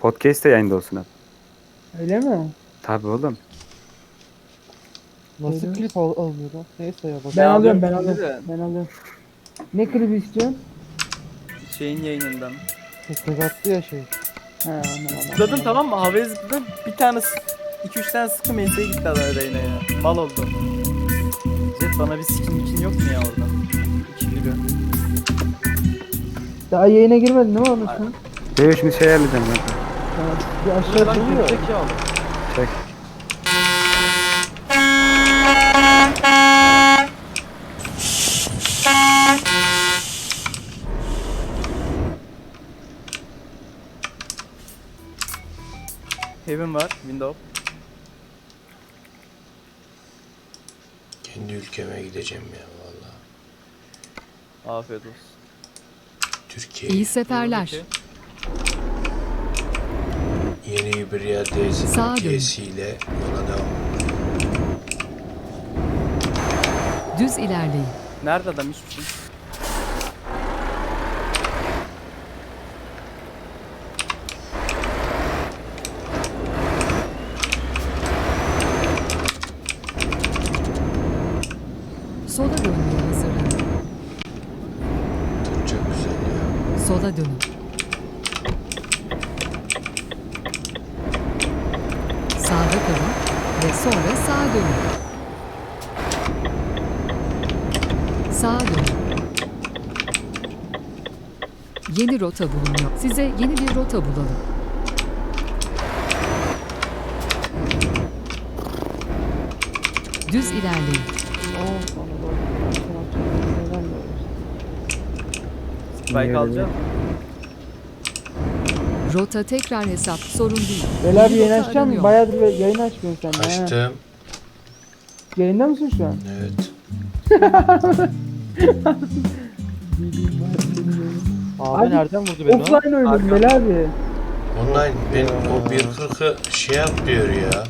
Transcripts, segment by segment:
Podcast de yayında olsun hep. Öyle mi? Tabi oğlum. Nasıl Neydi? klip al almıyor lan? Neyse ya bak. Ben alıyorum ben alıyorum. de Ben alıyorum. Ne klibi istiyorsun? Şeyin yayınından. Tek attı ya şey. He. Zıpladım tamam mı? Havaya zıpladım. Bir tane 2-3 tane sıkı menseye gitti adam Reyna ya. Mal oldu. Jet bana bir skin için yok mu ya orada? 2 gibi. Daha yayına girmedin değil mi onun sen? Böyle şimdi şey ayarlayacağım ben. Bir aşağı duruyor. Çek. Heaven var. Window. Kendi ülkeme gideceğim ya valla. Afiyet olsun. Türkiye İyi seferler. Yeni bir yer Sağa dön. ile yola devam. Düz ilerleyin. Nerede adam hiçbir şey. Sola dönmeye hazırlanın. Çok güzel ya. Sola dönün. Sağda kalın ve sonra sağa dönün. Sağa dönün. Yeni rota bulunuyor. Size yeni bir rota bulalım. Düz ilerleyin. Spike alacağım. Rota tekrar hesap sorun değil. Bela bir Yeni yayın rota açacağım mı? aranıyor. Bayağıdır be- yayın açmıyorsun sen de. ha. Açtım. Yayında mısın şu an? Evet. Abi, Abi, nereden vurdu beni o? Offline oynadım Arkamda. Bela abi. Online ben o 1.40'ı şey yapmıyor ya.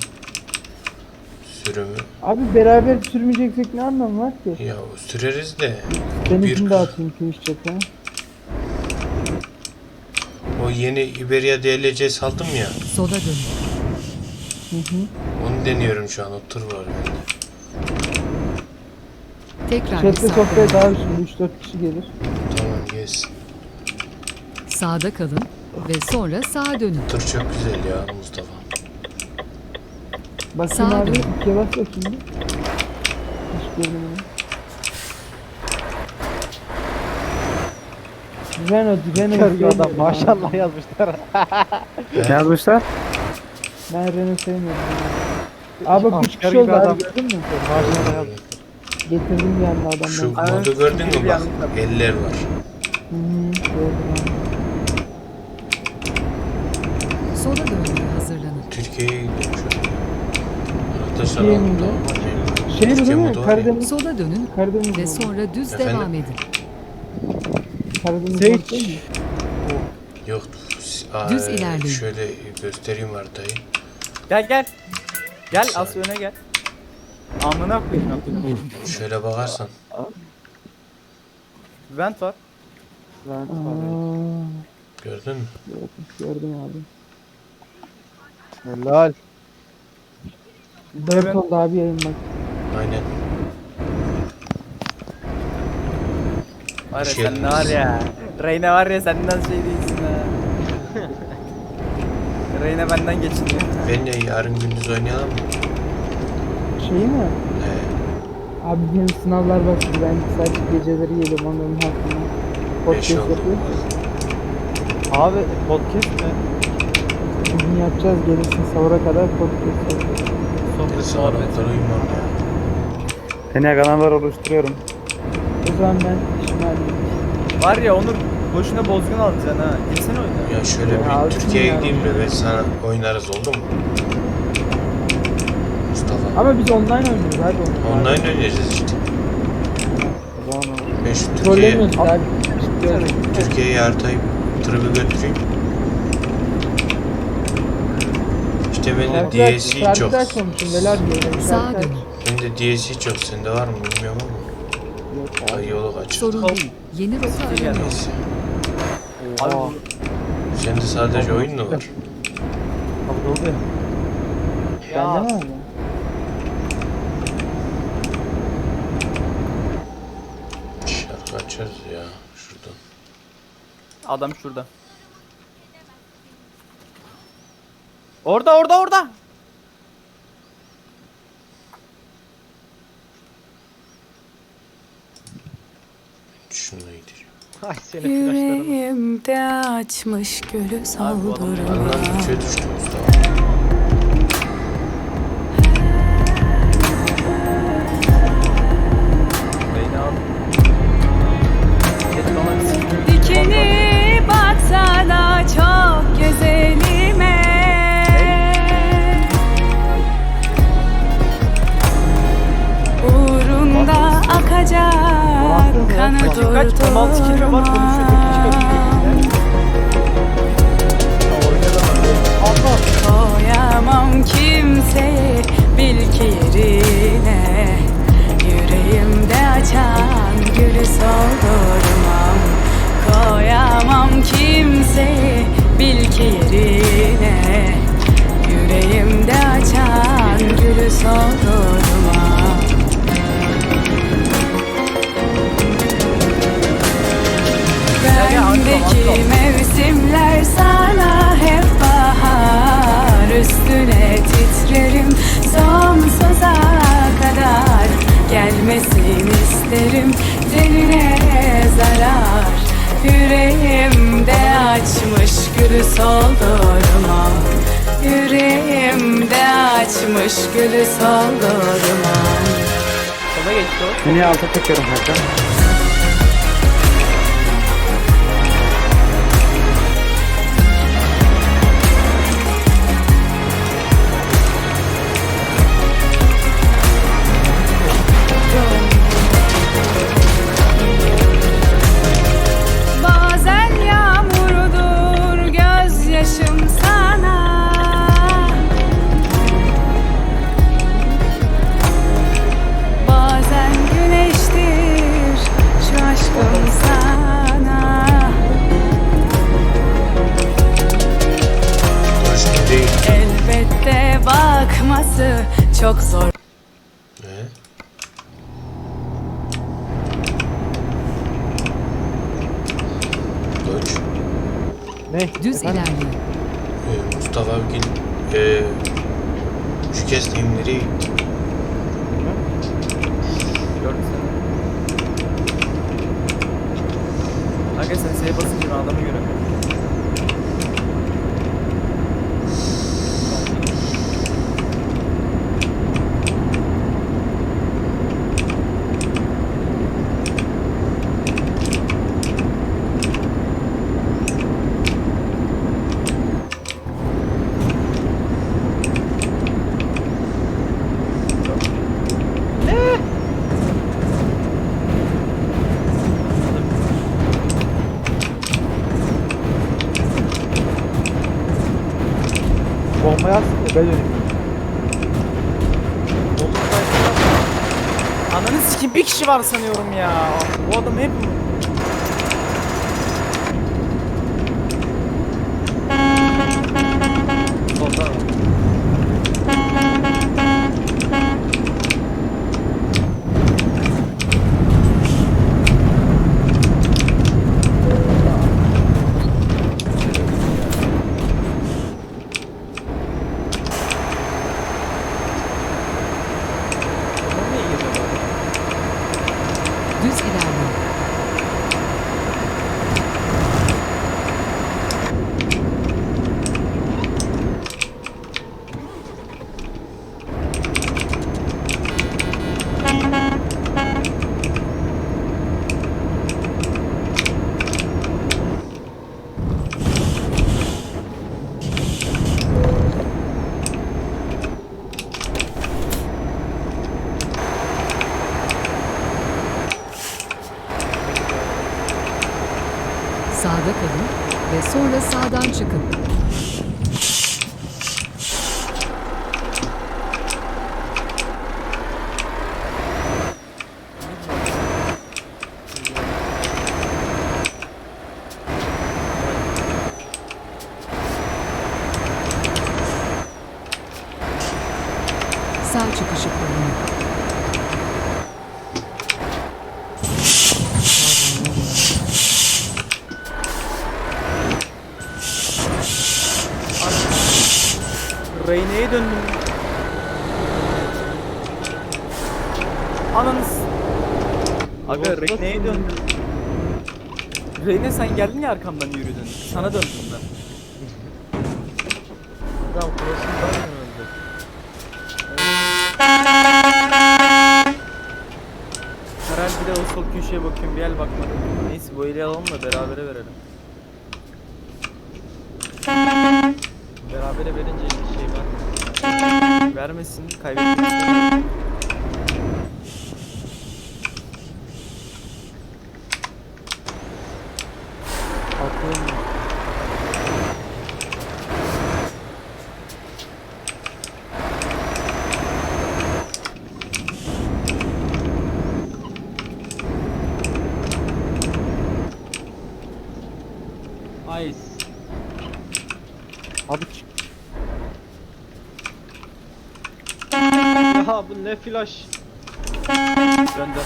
Sürümü. Abi beraber sürmeyeceksek ne anlamı var ki? Ya süreriz de. Benimkini Bir- de atayım Twitch chat'e. O yeni Iberia DLC saldım ya. Sola dönün. Hı hı. Onu deniyorum şu an. O tır var bende. Tekrar Chat'te sohbet daha şimdi 3-4 kişi gelir. Tamam yes. Sağda kalın ve sonra sağa dönün. Tır çok güzel ya Mustafa. Bakayım Sağa abi dön. ikiye bas bakayım bir. Hiç görmedim. Renault, Renault. Kör bir adam sevmiyorum maşallah yazmışlar. Ne yazmışlar? Ben Renault sevmiyorum. Abi bak 3 Asker kişi gibi oldu adam. abi gördün mü? Maşallah yazmış. Getirdim bir anda adamdan. Şu Aynen, modu gördün mü bak eller var. Hı hı, gördüm abi. Sola dönmeye hazırlanın. Türkiye'ye gidiyorum şu an. Arkadaşlar Türkiye'ye mi aldım gidiyor? tamam. Şey bu Türkiye değil mi? modu var ya. Karadeniz, Sola dönün Karadeniz ve modu. sonra düz Efendim? devam edin. Karadeniz Seç. modu değil mi? Yok. aa, Düz ilerleyin. Şöyle göstereyim haritayı. Gel gel. Gel as öne gel. Amına koyayım. Şöyle bakarsan. Vent var. Ben Aa, Gördün mü? gördüm abi. Helal. 4 oldu abi yayın bak. Aynen. Var ya Hoş sen ne var ya. Reyna var ya senden şey değilsin ha. Reyna benden geçiniyor. Ben de yarın gündüz oynayalım mı? Şeyi mi? He. Abi benim sınavlar başladı. Ben sadece geceleri geliyorum onların hakkında. Podcast yapıyor. Abi podcast mi? Bugün yapacağız gelirsin sahura kadar podcast yapacağız. Sana kadar uyumam ya. Seni kanallar oluşturuyorum. Zaman ben halledeyim. Var ya Onur boşuna bozgun alacaksın ha. Gelsene oyna. Ya şöyle Ya bir Türkiye'ye gideyim de ben sana oynarız oldu mu? Mustafa. Ama biz online oynuyoruz abi. Online oynayacağız işte. O zaman o. Ben şu Türkiye'ye Trollemiyoruz abi. Görmedim. Türkiye'ye haritayı tırı bir götüreyim. İşte bende DLC çok. Diyor. Sağa dönün. Bende DLC çok. Sende var mı bilmiyorum ama. Ay yolu kaçırdım. Sorun değil. Yeni rota. Neyse. Abi. Sende sadece oyun mu var? Abi doldu ya. Bende mi? Şarkı açarız ya şuradan. Adam şurada. Orada orada orada. Ay senin flaşlarını. Yüreğimde açmış gülü Abi bu soldurma Benden üçe düştü Mustafa. Seni alta çekiyorum kanka. Ne? Düz Efendim? ilerleyin. Ee, Mustafa abi gel. Ee, şu kez diyeyim nereye gitti? Gördün sen. Kanka sen S'ye basınca ben adamı göremiyorum. Ben döneyim. Ananı sikim bir kişi var sanıyorum ya. Bu adam hep mi? ve sonra sağdan çıkın. Döndüm. Reyne sen geldin ya arkamdan yürüdün. Sana döndüm ben. Adam cross'undan mı öldü? Herhalde bir de o sol köşeye bakıyorum bir el bakmadım. Neyse bu eli alalım da berabere verelim. Berabere verince bir şey var. Vermesin kaybetmek ne flash? Döndü.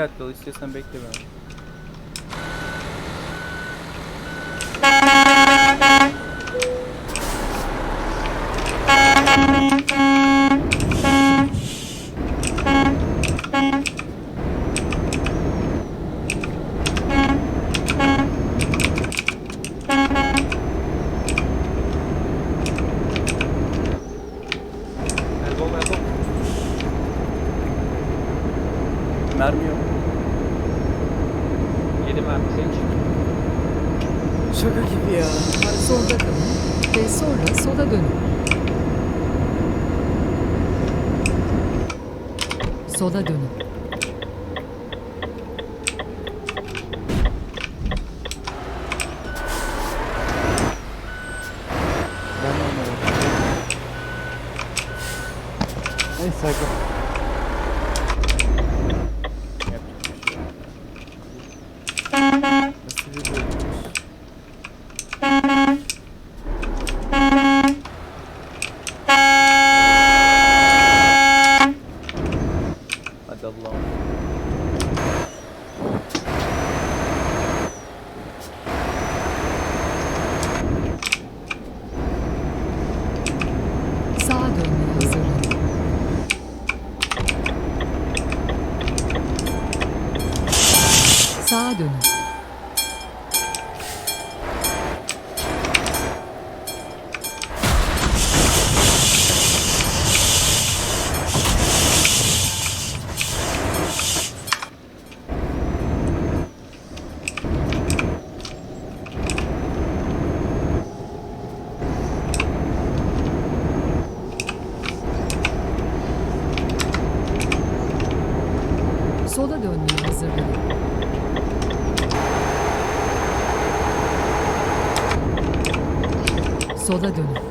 Dikkatli ol istiyorsan bekle beni. 7 mermi senin için. Şaka gibi ya. Solda kalın ve sonra sola dönün. Sola dönün. Ben anlamadım. Neyse Allah'ım. Sağa dönmeye hazırlanın. Sağa dönün. Sola dönmeye hazırlanın. Sola dönün.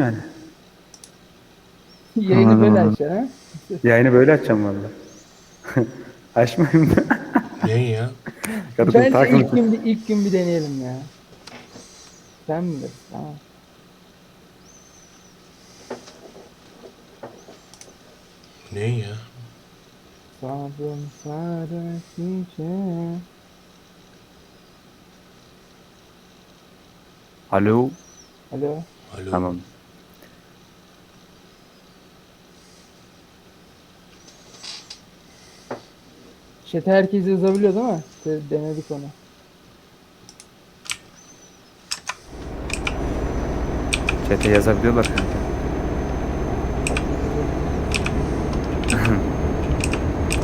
Yani. Yayını böyle açacaksın ha. Yayını böyle açacağım valla. Açmayayım da. Ne ya? Kardeşim Bence takım. ilk gün, bir, ilk gün bir deneyelim ya. Sen mi? Tamam. Ne ya? Sabrım çiçeğe. Alo. Alo. Alo. Tamam. Chat'e herkes yazabiliyor değil mi? De- Denedik onu. Chat'e yazabiliyorlar kanka.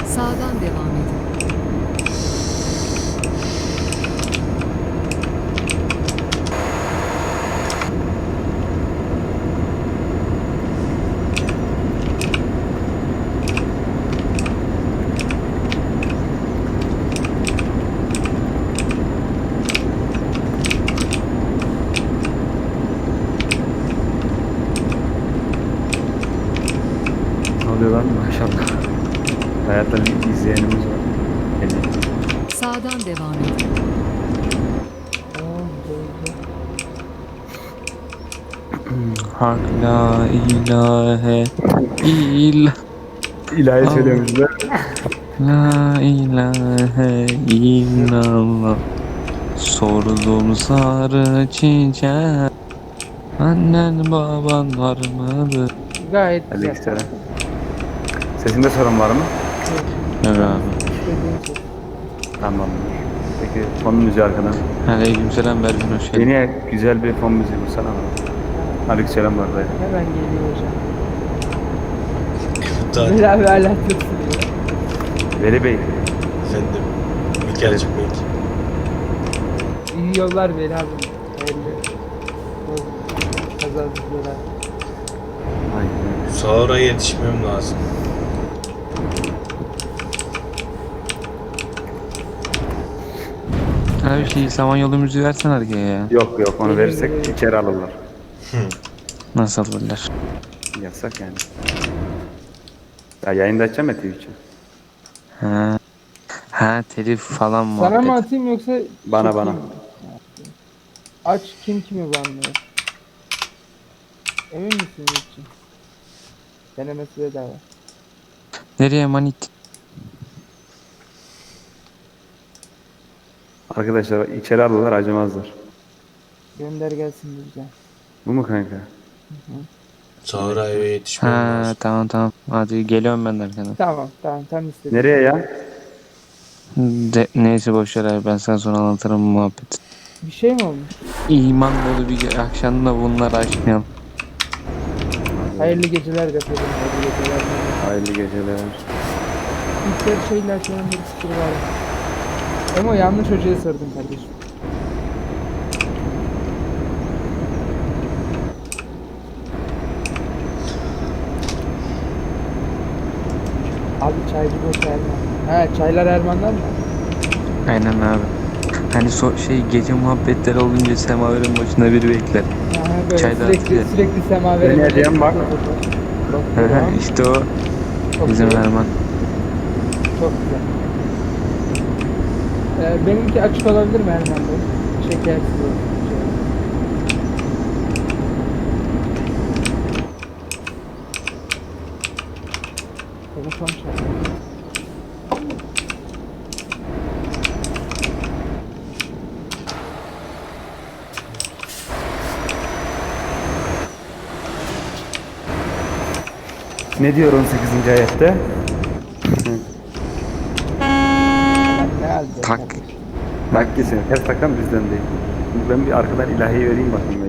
Sağdan devam edin. Ne oluyor lan maşallah. Hayattan izleyenimiz var. Yani Sağdan devam edin. Hak la ilahe illa ilahi söylüyormuşlar. la ilahe illallah Sordum sarı çiçeğe Annen baban var mıdır? Gayet güzel. Aleykümselam. Sesimde sorun var mı? Evet abi. Tamam. Peki fon müziği arkadan. Aleykümselam Berfin hoş geldin. Yeni güzel bir fon müziği bulsana bana. Aleykümselam var dayı. Hemen geliyor hocam. Tırsın ya. Veli Bey. efendim. Mikelcik Bey. İyi yollar ver abi. Hayırlı. Bela. Aynen. Sahura yetişmem lazım. Abi şey Samanyolu müziği versene arkaya ya. Yok yok onu verirsek içeri alırlar. Nasıl alırlar? Yasak yani. Ya yayında açacağım ya Twitch'i. Ha. Ha telif falan Sana mı muhabbet. atayım yoksa Bana, bana. mi? Aç kim kimi banlıyor? Emin misin için? Denemesi bedava. Nereye manit? Arkadaşlar içeri alırlar acımazlar. Gönder gelsin bize. Bu mu kanka? Sahura eve yetişmem Ha lazım. tamam tamam. Hadi geliyorum ben de arkadan. Tamam tamam tam istedim. Nereye ya? De, neyse boşver abi ben sana sonra anlatırım bu muhabbeti. Bir şey mi olmuş? İman dolu bir ge- akşamda bunları açmayalım. Hayırlı geceler yapalım. Hayırlı geceler. Hayırlı geceler. İlkleri şeyler an bir sıkır var. Ama yanlış hocaya sordum kardeşim. Abi çaycı boş Erman. He çaylar Erman'dan mı? Aynen abi. Hani so şey gece muhabbetleri olunca semaverin başında biri bekler. Ha, böyle Çay sürekli, dağıtıyor. sürekli semavere. Beni arayan bak. İşte o Çok bizim güzel. Erman. Çok güzel. Ee, benimki açık olabilir mi Erman Bey? Şekersiz olsun. Telefon çalıyor. Ne diyor 18. ayette? Ne halde? Tak. Bak kesin. Her takan bizden değil. Ben bir arkadan ilahi vereyim bakayım